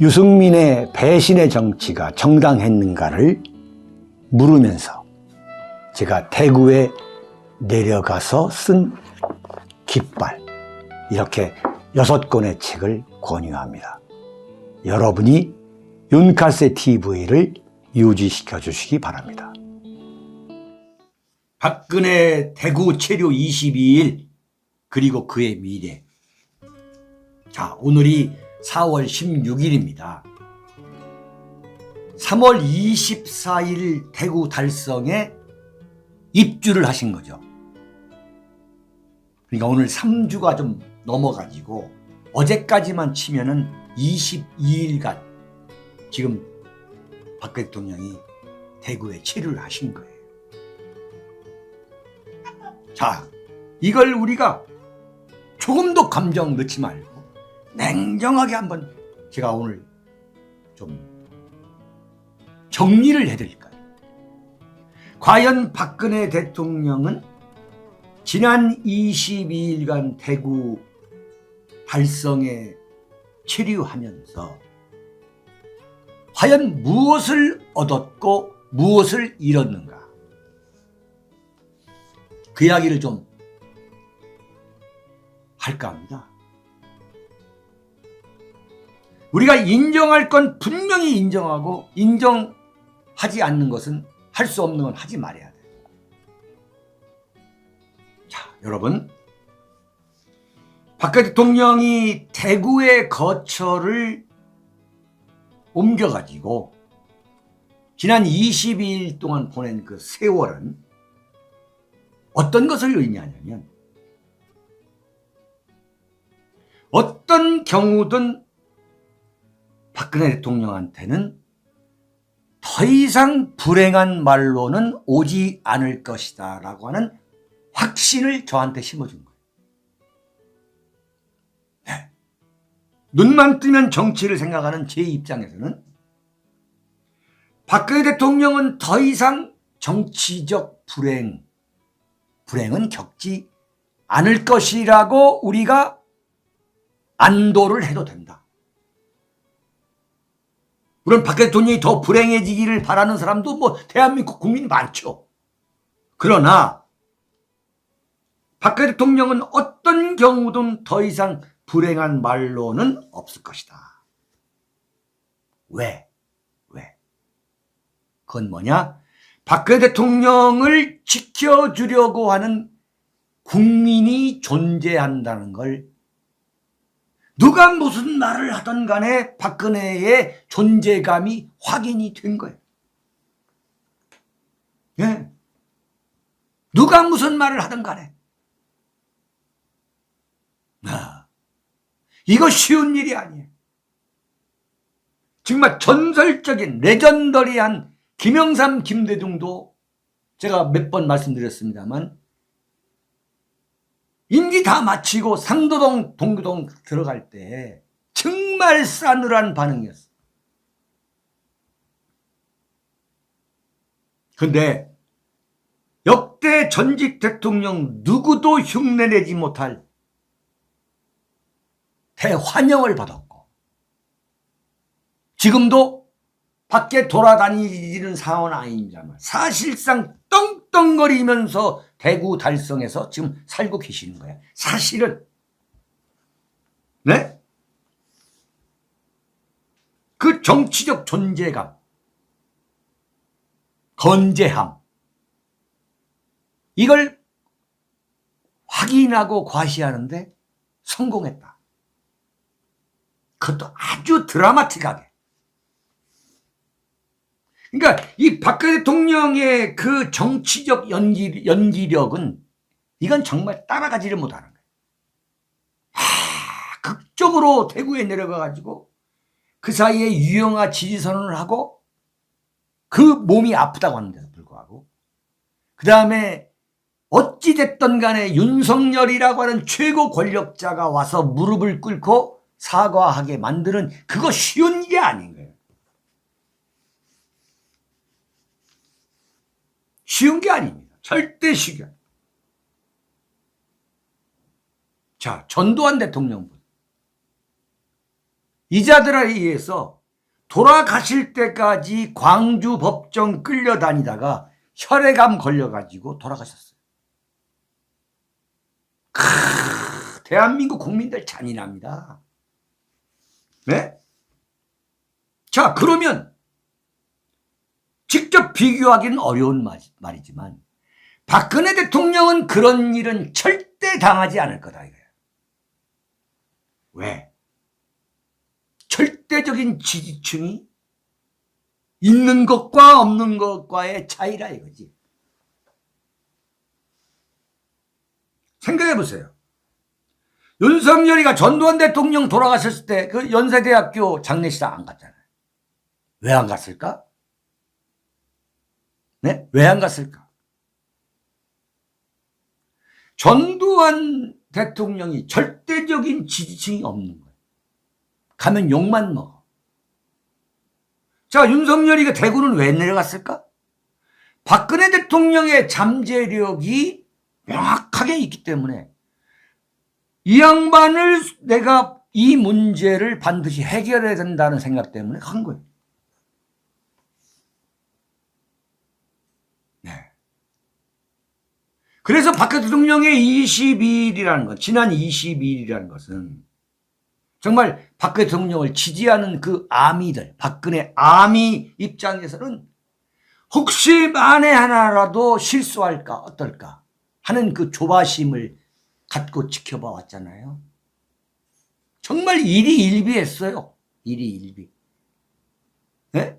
유승민의 배신의 정치가 정당했는가를 물으면서 제가 대구에 내려가서 쓴 깃발 이렇게 여섯 권의 책을 권유합니다. 여러분이 윤카세 TV를 유지시켜 주시기 바랍니다. 박근혜 대구 체류 22일 그리고 그의 미래 자 오늘이 4월 16일입니다. 3월 24일 대구 달성에 입주를 하신 거죠. 그러니까 오늘 3주가 좀 넘어가지고 어제까지만 치면은 22일간 지금 박 대통령이 대구에 체류를 하신 거예요. 자, 이걸 우리가 조금도 감정 넣지 말고 냉정하게 한번 제가 오늘 좀 정리를 해드릴까요? 과연 박근혜 대통령은 지난 22일간 대구 달성에 체류하면서 과연 무엇을 얻었고 무엇을 잃었는가? 그 이야기를 좀 할까 합니다. 우리가 인정할 건 분명히 인정하고 인정하지 않는 것은 할 수 없는 건 하지 말아야 돼. 자, 여러분. 박근혜 대통령이 대구의 거처를 옮겨가지고 지난 22일 동안 보낸 그 세월은 어떤 것을 의미하냐면 어떤 경우든 박근혜 대통령한테는 더 이상 불행한 말로는 오지 않을 것이다 라고 하는 확신을 저한테 심어준 거예요. 네. 눈만 뜨면 정치를 생각하는 제 입장에서는 박근혜 대통령은 더 이상 정치적 불행, 불행은 겪지 않을 것이라고 우리가 안도를 해도 된다. 물론 박근혜 대통령이 더 불행해지기를 바라는 사람도 뭐 대한민국 국민 많죠. 그러나 박근혜 대통령은 어떤 경우든 더 이상 불행한 말로는 없을 것이다. 왜? 왜? 그건 뭐냐? 박근혜 대통령을 지켜주려고 하는 국민이 존재한다는 걸 누가 무슨 말을 하던 간에 박근혜의 존재감이 확인이 된 거예요. 예. 누가 무슨 말을 하던 간에. 아, 이거 쉬운 일이 아니에요. 정말 전설적인 레전더리한 김영삼, 김대중도 제가 몇 번 말씀드렸습니다만 임기 다 마치고 상도동 동교동 들어갈 때 정말 싸늘한 반응이었어. 근데 역대 전직 대통령 누구도 흉내내지 못할 대환영을 받았고 지금도 밖에 돌아다니는 상황은 아닙니다만 사실상 떵떵거리면서 대구 달성에서 지금 살고 계시는 거예요. 사실은 네? 그 정치적 존재감 건재함 이걸 확인하고 과시하는데 성공했다. 그것도 아주 드라마틱하게. 그러니까 이 박근혜 대통령의 그 정치적 연기, 연기력은 이건 정말 따라가지를 못하는 거예요. 하, 극적으로 대구에 내려가 가지고 그 사이에 유영아 지지 선언을 하고 그 몸이 아프다고 하는데도 불구하고 그 다음에 어찌됐든 간에 윤석열이라고 하는 최고 권력자가 와서 무릎을 꿇고 사과하게 만드는 그거 쉬운 게 아닌 거예요. 쉬운 게 아닙니다. 절대 쉬운 게. 자, 전두환 대통령 분. 이자들에 의해서 돌아가실 때까지 광주 법정 끌려다니다가 혈액암 걸려가지고 돌아가셨어요. 크, 대한민국 국민들 잔인합니다. 네? 자, 그러면 직접 비교하기는 어려운 말- 말이지만 박근혜 대통령은 그런 일은 절대 당하지 않을 거다 이거예요. 왜? 절대적인 지지층이 있는 것과 없는 것과의 차이라 이거지. 생각해 보세요. 윤석열이가 전두환 대통령 돌아가셨을 때 그 연세대학교 장례식장 안 갔잖아요. 왜 안 갔을까? 네? 왜 안 갔을까? 전두환 대통령이 절대적인 지지층이 없는 거예요. 가면 욕만 먹어. 자, 윤석열이가 대구는 왜 내려갔을까? 박근혜 대통령의 잠재력이 명확하게 있기 때문에 이 양반을 내가 이 문제를 반드시 해결해야 된다는 생각 때문에 간 거예요. 네. 그래서 박근혜 대통령의 22일이라는 것, 지난 22일이라는 것은 정말 박근혜 대통령을 지지하는 그 아미들, 박근혜 아미 입장에서는 혹시 만에 하나라도 실수할까 어떨까 하는 그 조바심을 갖고 지켜봐 왔잖아요. 정말 일이 일비했어요. 일이 일비. 네?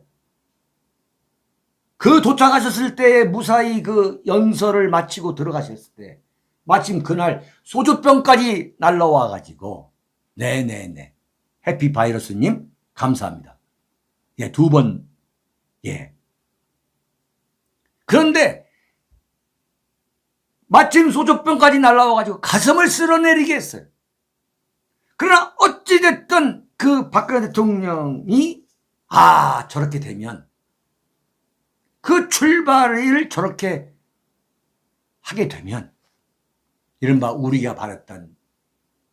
그 도착하셨을 때 무사히 그 연설을 마치고 들어가셨을 때 마침 그날 소주병까지 날라와 가지고 네네네 해피 바이러스님 감사합니다. 예, 두번 예. 그런데 마침 소주병까지 날라와 가지고 가슴을 쓸어내리게 했어요. 그러나 어찌됐든 그 박근혜 대통령이 아 저렇게 되면 그 출발을 저렇게 하게 되면 이른바 우리가 바랬던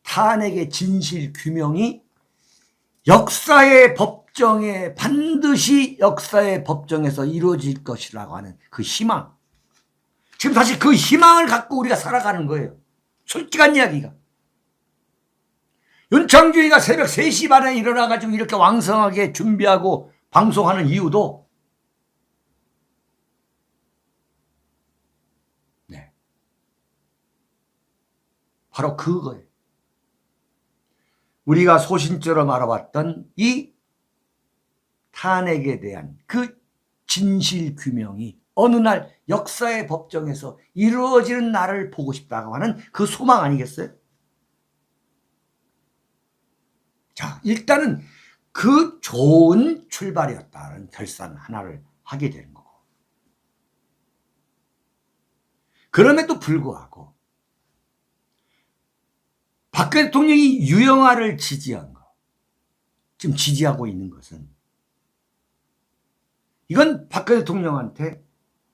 탄핵의 진실 규명이 역사의 법정에 반드시 역사의 법정에서 이루어질 것이라고 하는 그 희망. 지금 사실 그 희망을 갖고 우리가 살아가는 거예요. 솔직한 이야기가. 윤창준이가 새벽 3시 반에 일어나가지고 이렇게 왕성하게 준비하고 방송하는 이유도 네. 바로 그거예요. 우리가 소신처럼 알아봤던 이 탄핵에 대한 그 진실 규명이 어느 날 역사의 법정에서 이루어지는 날을 보고 싶다고 하는 그 소망 아니겠어요? 자, 일단은 그 좋은 출발이었다는 결산 하나를 하게 되는 거고. 그럼에도 불구하고 박근혜 대통령이 유영아를 지지한 거, 지금 지지하고 있는 것은. 이건 박근혜 대통령한테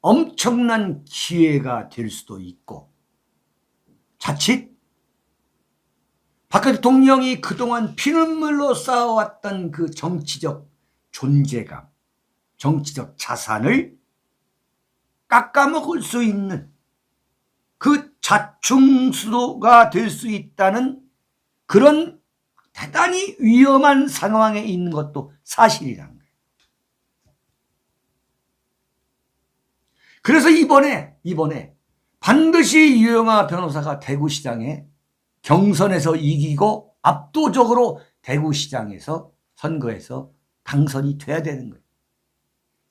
엄청난 기회가 될 수도 있고. 자칫 박근혜 대통령이 그동안 피눈물로 쌓아왔던 그 정치적 존재감, 정치적 자산을 깎아먹을 수 있는 그 자충수도가 될 수 있다는 그런 대단히 위험한 상황에 있는 것도 사실이라는 거예요. 그래서 이번에 이번에 반드시 유영아 변호사가 대구시장에 경선에서 이기고 압도적으로 대구시장에서 선거에서 당선이 돼야 되는 거예요.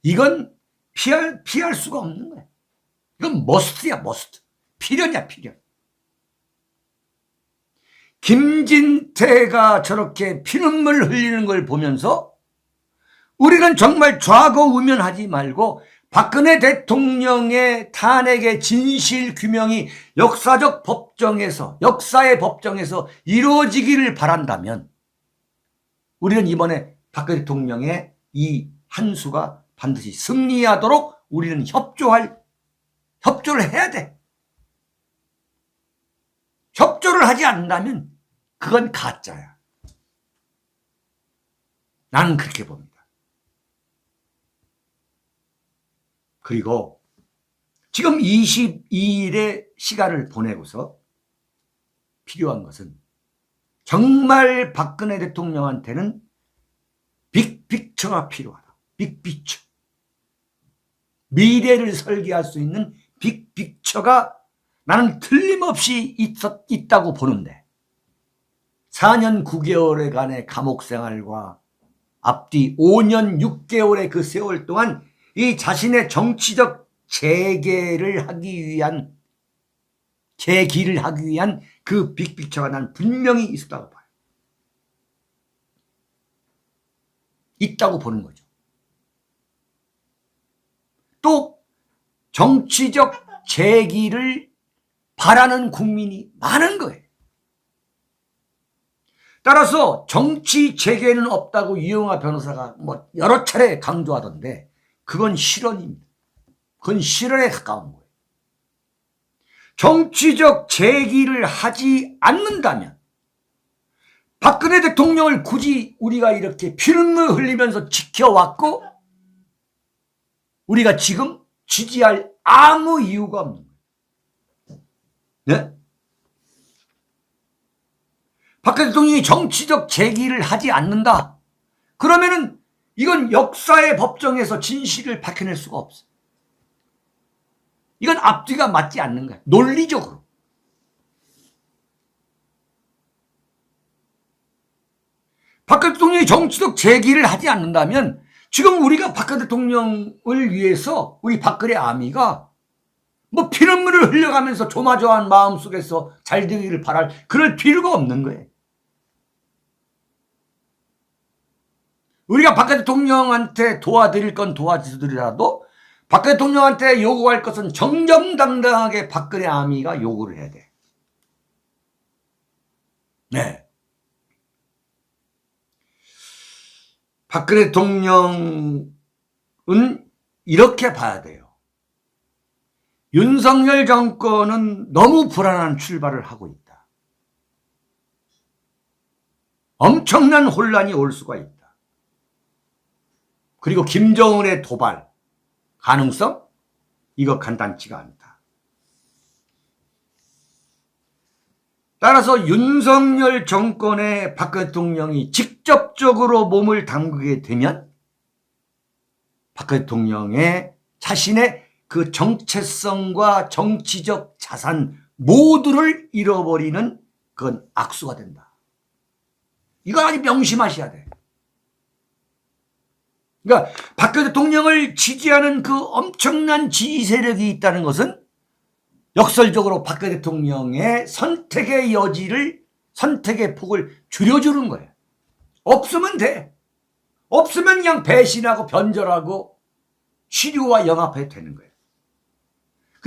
이건 피할 피할 수가 없는 거예요. 이건 머스트야 머스트. 필연이야 필연. 김진태가 저렇게 피눈물 흘리는 걸 보면서 우리는 정말 좌고우면하지 말고 박근혜 대통령의 탄핵의 진실 규명이 역사적 법정에서 역사의 법정에서 이루어지기를 바란다면 우리는 이번에 박근혜 대통령의 이 한수가 반드시 승리하도록 우리는 협조할 협조를 해야 돼. 협조를 하지 않는다면 그건 가짜야. 나는 그렇게 봅니다. 그리고 지금 22일의 시간을 보내고서 필요한 것은 정말 박근혜 대통령한테는 빅픽처가 필요하다. 빅픽처. 미래를 설계할 수 있는 빅픽처가 나는 틀림없이 있었, 있다고 보는데 4년 9개월간의 감옥 생활과 앞뒤 5년 6개월의 그 세월 동안 이 자신의 정치적 재개를 하기 위한 재기를 하기 위한 그 빅픽처가 난 분명히 있었다고 봐요. 있다고 보는 거죠. 또 정치적 재기를 바라는 국민이 많은 거예요. 따라서 정치 재개는 없다고 이영하 변호사가 뭐 여러 차례 강조하던데 그건 실언입니다. 그건 실언에 가까운 거예요. 정치적 재기를 하지 않는다면 박근혜 대통령을 굳이 우리가 이렇게 피눈물 흘리면서 지켜왔고 우리가 지금 지지할 아무 이유가 없는. 네? 박근혜 대통령이 정치적 재기를 하지 않는다. 그러면은 이건 역사의 법정에서 진실을 밝혀낼 수가 없어. 이건 앞뒤가 맞지 않는 거야. 논리적으로. 박근혜 대통령이 정치적 재기를 하지 않는다면 지금 우리가 박근혜 대통령을 위해서 우리 박근혜 아미가 뭐 피눈물을 흘려가면서 조마조마한 마음속에서 잘 되기를 바랄 그럴 필요가 없는 거예요. 우리가 박근혜 대통령한테 도와드릴 건 도와주더라도 박근혜 대통령한테 요구할 것은 정정당당하게 박근혜 아미가 요구를 해야 돼. 네. 박근혜 대통령은 이렇게 봐야 돼요. 윤석열 정권은 너무 불안한 출발을 하고 있다. 엄청난 혼란이 올 수가 있다. 그리고 김정은의 도발 가능성 이거 간단치가 않다. 따라서 윤석열 정권의 박 대통령이 직접적으로 몸을 담그게 되면 박 대통령의 자신의 그 정체성과 정치적 자산 모두를 잃어버리는 그건 악수가 된다. 이거 아주 명심하셔야 돼. 그러니까 박근혜 대통령을 지지하는 그 엄청난 지지 세력이 있다는 것은 역설적으로 박근혜 대통령의 선택의 여지를 선택의 폭을 줄여주는 거예요. 없으면 돼. 없으면 그냥 배신하고 변절하고 치료와 영합해도 되는 거예요.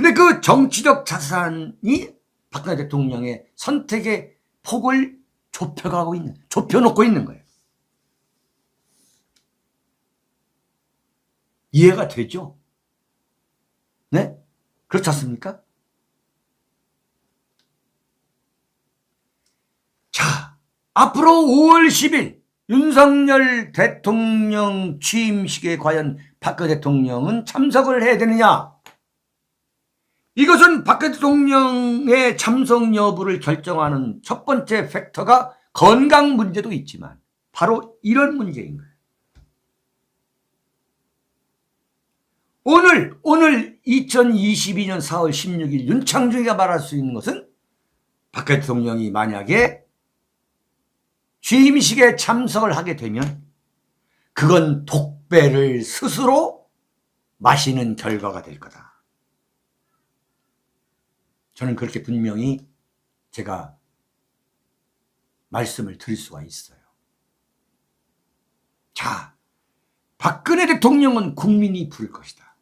근데 그 정치적 자산이 박근혜 대통령의 선택의 폭을 좁혀가고 있는, 좁혀놓고 있는 거예요. 이해가 되죠? 네? 그렇지 않습니까? 자, 앞으로 5월 10일 윤석열 대통령 취임식에 과연 박근혜 대통령은 참석을 해야 되느냐? 이것은 박근혜 대통령의 참석 여부를 결정하는 첫 번째 팩터가 건강 문제도 있지만 바로 이런 문제인 거예요. 오늘 오늘 2022년 4월 16일 윤창중이가 말할 수 있는 것은 박 대통령이 만약에 취임식에 참석을 하게 되면 그건 독배를 스스로 마시는 결과가 될 거다. 저는 그렇게 분명히 제가 말씀을 드릴 수가 있어요. 자, 박근혜 대통령은 국민이 부를 것이다.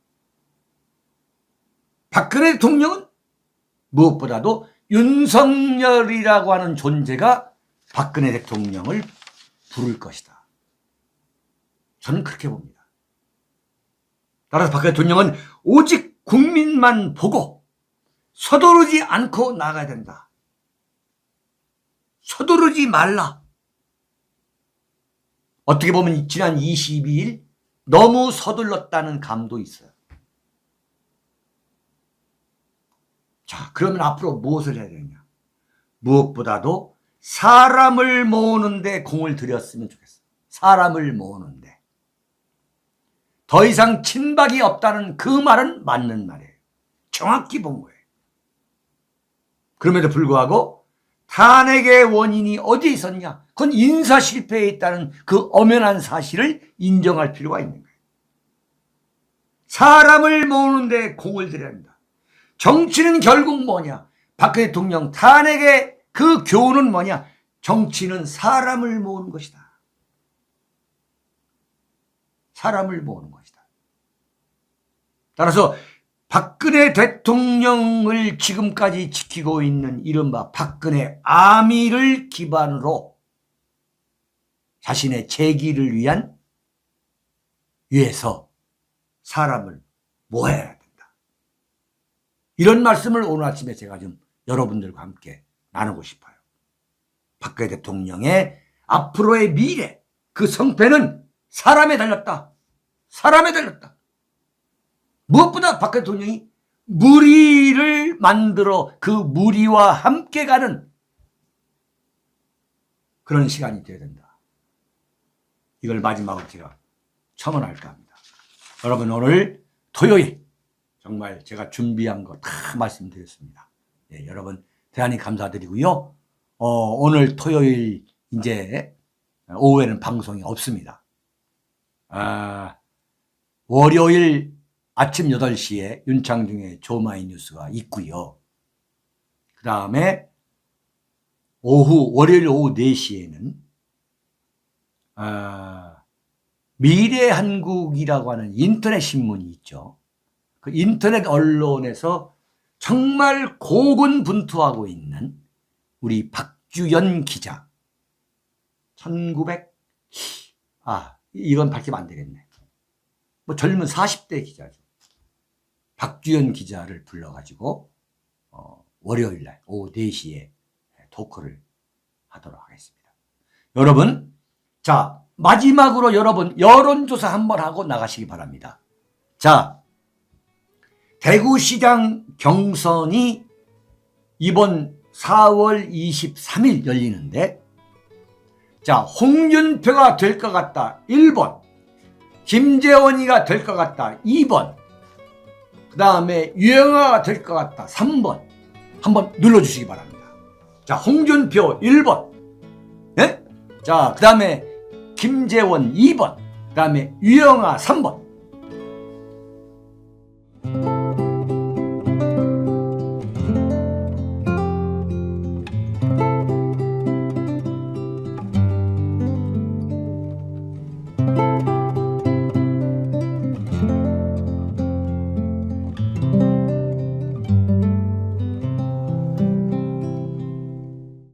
박근혜 대통령은 무엇보다도 윤석열이라고 하는 존재가 박근혜 대통령을 부를 것이다. 저는 그렇게 봅니다. 따라서 박근혜 대통령은 오직 국민만 보고 서두르지 않고 나가야 된다. 서두르지 말라. 어떻게 보면 지난 22일 너무 서둘렀다는 감도 있어요. 자, 그러면 앞으로 무엇을 해야 되느냐? 무엇보다도 사람을 모으는데 공을 들였으면 좋겠어. 사람을 모으는데. 더 이상 친박이 없다는 그 말은 맞는 말이에요. 정확히 본 거예요. 그럼에도 불구하고 탄핵의 원인이 어디에 있었냐? 그건 인사 실패에 있다는 그 엄연한 사실을 인정할 필요가 있는 거예요. 사람을 모으는데 공을 들여야 한다. 정치는 결국 뭐냐? 박 대통령 탄핵의 그 교훈은 뭐냐? 정치는 사람을 모으는 것이다. 사람을 모으는 것이다. 따라서 박근혜 대통령을 지금까지 지키고 있는 이른바 박근혜 아미를 기반으로 자신의 재기를 위한 위해서 사람을 모아야 된다. 이런 말씀을 오늘 아침에 제가 좀 여러분들과 함께 나누고 싶어요. 박근혜 대통령의 앞으로의 미래, 그 성패는 사람에 달렸다. 사람에 달렸다. 무엇보다 박 대통령이 무리를 만들어 그 무리와 함께 가는 그런 시간이 되어야 된다. 이걸 마지막으로 제가 첨언할까 합니다. 여러분 오늘 토요일 정말 제가 준비한 거 다 말씀드렸습니다. 예, 여러분 대단히 감사드리고요. 어, 오늘 토요일 이제 오후에는 방송이 없습니다. 아, 월요일 아침 8시에 윤창중의 조마이 뉴스가 있고요. 그 다음에 오후, 월요일 오후 4시에는, 아, 미래 한국이라고 하는 인터넷 신문이 있죠. 그 인터넷 언론에서 정말 고군분투하고 있는 우리 박주연 기자. 1900, 아, 이건 밝히면 안 되겠네. 뭐 젊은 40대 기자죠. 박주연 기자를 불러가지고 어, 월요일 날 오후 4시에 토크를 하도록 하겠습니다. 여러분, 자 마지막으로 여러분 여론조사 한번 하고 나가시기 바랍니다. 자, 대구시장 경선이 이번 4월 23일 열리는데 자, 홍준표가 될 것 같다. 1번. 김재원이가 될 것 같다. 2번. 그 다음에 유영아가 될 것 같다. 3번. 한번 눌러주시기 바랍니다. 자, 홍준표 1번. 예? 자, 그 다음에 김재원 2번. 그 다음에 유영아 3번.